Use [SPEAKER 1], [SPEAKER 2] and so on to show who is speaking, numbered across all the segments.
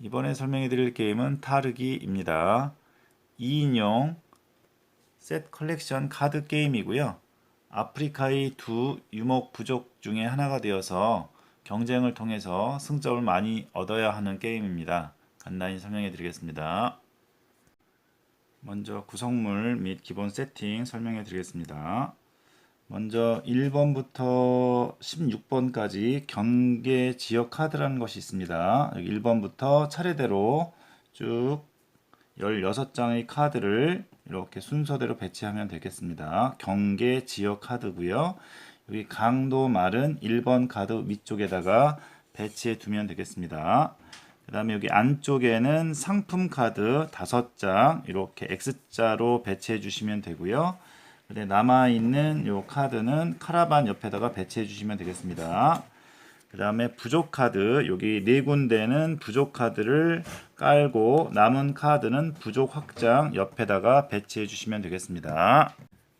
[SPEAKER 1] 이번에 설명해 드릴 게임은 타르기입니다. 2인용 셋 컬렉션 카드 게임이고요. 아프리카의 두 유목 부족 중에 하나가 되어서 경쟁을 통해서 승점을 많이 얻어야 하는 게임입니다. 간단히 설명해 드리겠습니다. 먼저 구성물 및 기본 세팅 설명해 드리겠습니다. 먼저 1번부터 16번까지 경계 지역 카드라는 것이 있습니다. 여기 1번부터 차례대로 쭉 16장의 카드를 이렇게 순서대로 배치하면 되겠습니다. 경계 지역 카드고요. 여기 강도 말은 1번 카드 위쪽에다가 배치해 두면 되겠습니다. 그 다음에 여기 안쪽에는 상품 카드 5장 이렇게 X자로 배치해 주시면 되고요. 근데 남아 있는 요 카드는 카라반 옆에다가 배치해 주시면 되겠습니다. 그 다음에 부족 카드 여기 네 군데는 부족 카드를 깔고 남은 카드는 부족 확장 옆에다가 배치해 주시면 되겠습니다.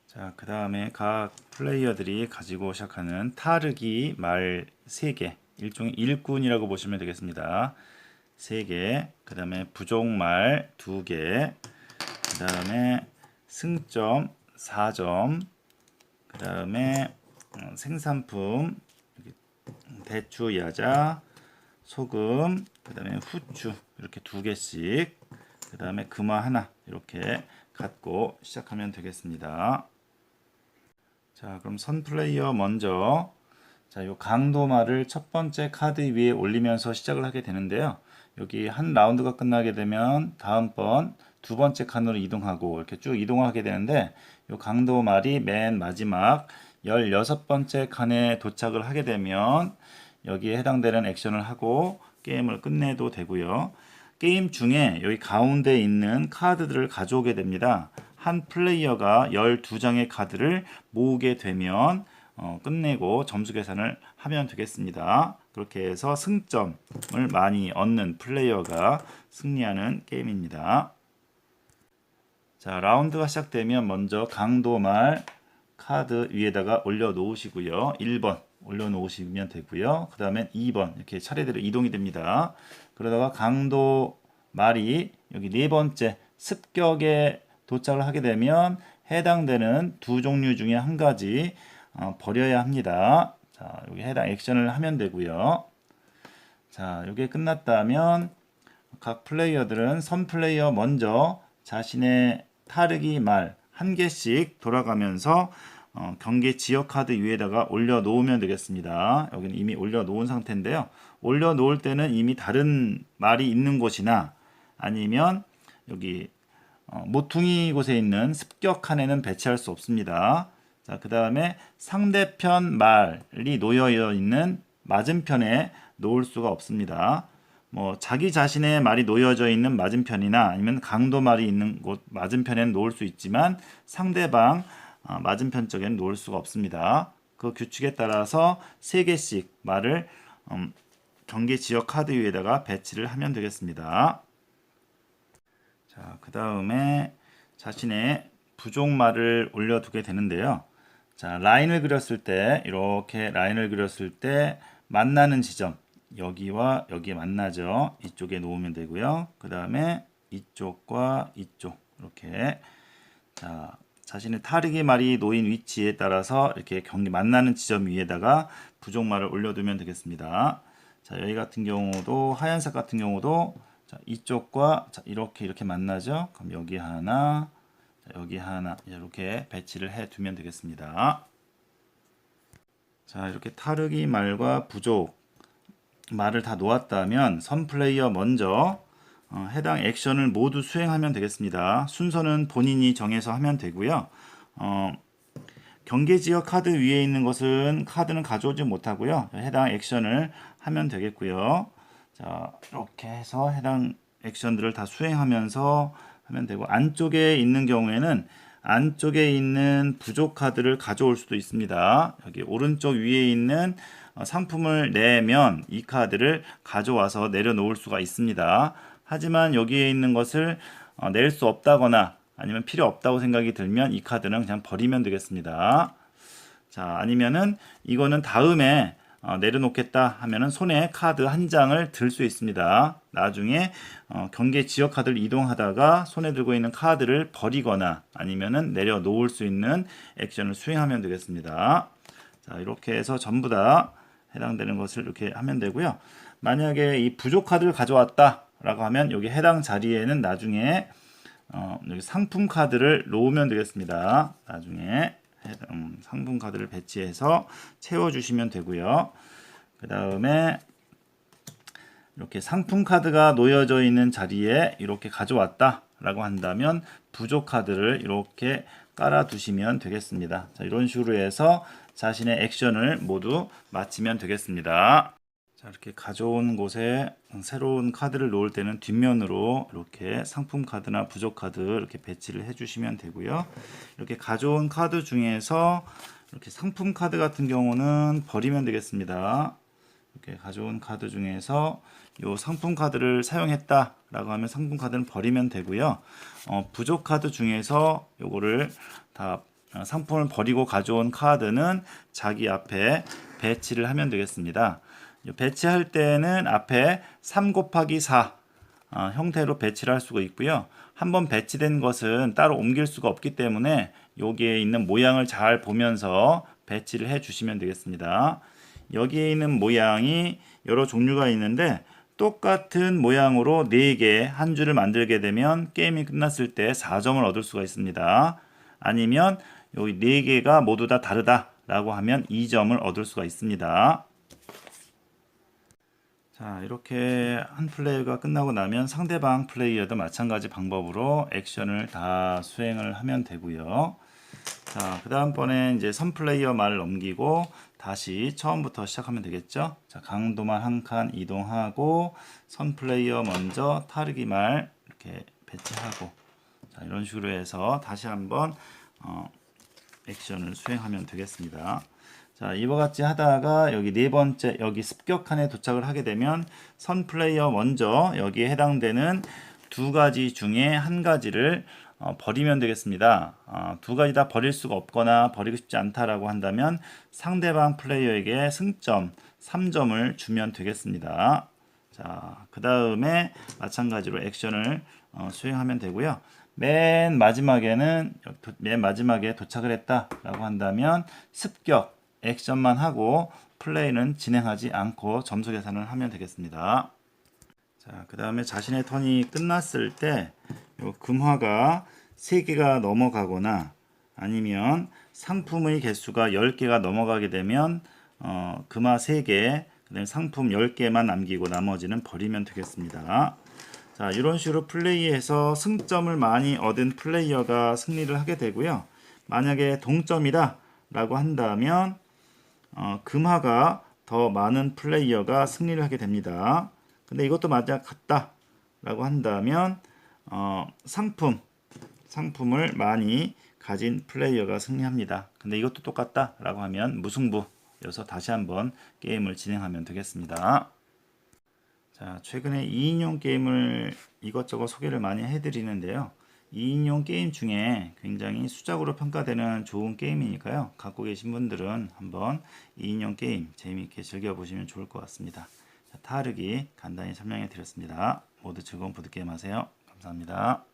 [SPEAKER 1] 자, 그 다음에 각 플레이어들이 가지고 시작하는 타르기 말 3개 일종의 일꾼이라고 보시면 되겠습니다. 3개, 그 다음에 부족말 2개, 그 다음에 승점 4점, 그 다음에 어, 생산품 대추 야자, 소금, 그 다음에 후추 이렇게 두 개씩, 그 다음에 금화 하나 이렇게 갖고 시작하면 되겠습니다. 자, 그럼 선 플레이어 먼저 자, 요 강도말을 첫 번째 카드 위에 올리면서 시작을 하게 되는데요. 여기 한 라운드가 끝나게 되면 다음번 두 번째 칸으로 이동하고 이렇게 쭉 이동하게 되는데 요 강도 말이 맨 마지막 16번째 칸에 도착을 하게 되면 여기에 해당되는 액션을 하고 게임을 끝내도 되고요. 게임 중에 여기 가운데 있는 카드들을 가져오게 됩니다. 한 플레이어가 12장의 카드를 모으게 되면 어, 끝내고 점수 계산을 하면 되겠습니다. 그렇게 해서 승점을 많이 얻는 플레이어가 승리하는 게임입니다. 자, 라운드가 시작되면 먼저 강도말 카드 위에다가 올려 놓으시고요. 1번 올려 놓으시면 되고요. 그 다음에 2번 이렇게 차례대로 이동이 됩니다. 그러다가 강도 말이 여기 네 번째 습격에 도착을 하게 되면 해당되는 두 종류 중에 한 가지 어, 버려야 합니다. 자, 여기 해당 액션을 하면 되고요. 자, 이게 끝났다면 각 플레이어들은 선 플레이어 먼저 자신의 타르기 말 한 개씩 돌아가면서 어, 경계 지역 카드 위에다가 올려 놓으면 되겠습니다. 여기는 이미 올려 놓은 상태인데요. 올려 놓을 때는 이미 다른 말이 있는 곳이나 아니면 여기 어, 모퉁이 곳에 있는 습격 칸에는 배치할 수 없습니다. 자, 그 다음에 상대편 말이 놓여 있는 맞은편에 놓을 수가 없습니다. 뭐 자기 자신의 말이 놓여져 있는 맞은편이나 아니면 강도 말이 있는 곳 맞은편에는 놓을 수 있지만 상대방 어, 맞은편 쪽에는 놓을 수가 없습니다. 그 규칙에 따라서 세 개씩 말을 음, 경계 지역 카드 위에다가 배치를 하면 되겠습니다. 자, 그 다음에 자신의 부족 말을 올려두게 되는데요. 자, 라인을 그렸을 때 이렇게 라인을 그렸을 때 만나는 지점 여기와 여기 만나죠. 이쪽에 놓으면 되고요. 그 다음에 이쪽과 이쪽 이렇게 자 자신의 타르기 말이 놓인 위치에 따라서 이렇게 경기 만나는 지점 위에다가 부족말을 올려두면 되겠습니다. 자 여기 같은 경우도 하얀색 같은 경우도 자, 이쪽과 자, 이렇게 이렇게 만나죠. 그럼 여기 하나 자, 여기 하나 이렇게 배치를 해 두면 되겠습니다. 자 이렇게 타르기 말과 부족 말을 다 놓았다면 선 플레이어 먼저 어, 해당 액션을 모두 수행하면 되겠습니다. 순서는 본인이 정해서 하면 되고요. 어, 경계 지역 카드 위에 있는 것은 카드는 가져오지 못하고요. 해당 액션을 하면 되겠고요. 자 이렇게 해서 해당 액션들을 다 수행하면서 하면 되고 안쪽에 있는 경우에는 안쪽에 있는 부족 카드를 가져올 수도 있습니다. 여기 오른쪽 위에 있는 어, 상품을 내면 이 카드를 가져와서 내려놓을 수가 있습니다. 하지만 여기에 있는 것을 어, 낼수 없다거나 아니면 필요 없다고 생각이 들면 이 카드는 그냥 버리면 되겠습니다. 자, 아니면은 이거는 다음에 어, 내려놓겠다 하면은 손에 카드 한 장을 들 수 있습니다. 나중에 어, 경계 지역 카드를 이동하다가 손에 들고 있는 카드를 버리거나 아니면은 내려놓을 수 있는 액션을 수행하면 되겠습니다. 자, 이렇게 해서 전부 다 해당되는 것을 이렇게 하면 되고요. 만약에 이 부족 카드를 가져왔다라고 하면 여기 해당 자리에는 나중에 어, 여기 상품 카드를 놓으면 되겠습니다. 나중에 음, 상품 카드를 배치해서 채워주시면 되고요. 그 다음에 이렇게 상품 카드가 놓여져 있는 자리에 이렇게 가져왔다 라고 한다면 부족 카드를 이렇게 깔아 두시면 되겠습니다. 자, 이런 식으로 해서 자신의 액션을 모두 마치면 되겠습니다. 자, 이렇게 가져온 곳에 새로운 카드를 놓을 때는 뒷면으로 이렇게 상품 카드나 부족 카드 이렇게 배치를 해주시면 되고요. 이렇게 가져온 카드 중에서 이렇게 상품 카드 같은 경우는 버리면 되겠습니다. 이렇게 가져온 카드 중에서 요 상품 카드를 사용했다라고 하면 상품 카드는 버리면 되고요. 어, 부족 카드 중에서 요거를 다 어, 상품을 버리고 가져온 카드는 자기 앞에 배치를 하면 되겠습니다. 요 배치할 때는 앞에 3 곱하기 4 어, 형태로 배치를 할 수가 있고요. 한번 배치된 것은 따로 옮길 수가 없기 때문에 여기에 있는 모양을 잘 보면서 배치를 해 주시면 되겠습니다. 여기에 있는 모양이 여러 종류가 있는데 똑같은 모양으로 4개 한 줄을 만들게 되면 게임이 끝났을 때 4점을 얻을 수가 있습니다. 아니면 여기 4개가 모두 다 다르다 라고 하면 2점을 얻을 수가 있습니다. 자, 이렇게 한 플레이가 끝나고 나면 상대방 플레이어도 마찬가지 방법으로 액션을 다 수행을 하면 되고요. 자, 그 다음번에 이제 선 플레이어 말을 넘기고 다시 처음부터 시작하면 되겠죠. 자, 강도만 한 칸 이동하고 선 플레이어 먼저 타르기 말 이렇게 배치하고 자, 이런 식으로 해서 다시 한번 어, 액션을 수행하면 되겠습니다. 자, 이와 같이 하다가 여기 네 번째 여기 습격칸에 도착을 하게 되면 선 플레이어 먼저 여기에 해당되는 두 가지 중에 한 가지를 어, 버리면 되겠습니다. 어, 두 가지 다 버릴 수가 없거나 버리고 싶지 않다라고 한다면 상대방 플레이어에게 승점 3점을 주면 되겠습니다. 자, 그 다음에 마찬가지로 액션을 어, 수행하면 되고요. 맨 마지막에는 도- 맨 마지막에 도착을 했다라고 한다면 습격 액션만 하고 플레이는 진행하지 않고 점수 계산을 하면 되겠습니다. 자, 그 다음에 자신의 턴이 끝났을 때, 요 금화가 3개가 넘어가거나 아니면 상품의 개수가 10개가 넘어가게 되면, 어, 금화 3개, 그 다음에 상품 10개만 남기고 나머지는 버리면 되겠습니다. 자, 이런 식으로 플레이해서 승점을 많이 얻은 플레이어가 승리를 하게 되고요. 만약에 동점이다 라고 한다면, 어, 금화가 더 많은 플레이어가 승리를 하게 됩니다. 근데 이것도 만약 같다라고 한다면 어, 상품 상품을 많이 가진 플레이어가 승리합니다. 근데 이것도 똑같다라고 하면 무승부여서 다시 한번 게임을 진행하면 되겠습니다. 자, 최근에 2인용 게임을 이것저것 소개를 많이 해드리는데요. 2인용 게임 중에 굉장히 수작으로 평가되는 좋은 게임이니까요. 갖고 계신 분들은 한번 2인용 게임 재미있게 즐겨보시면 좋을 것 같습니다. 자, 타르기 간단히 설명해 드렸습니다. 모두 즐거운 보드게임 하세요. 감사합니다.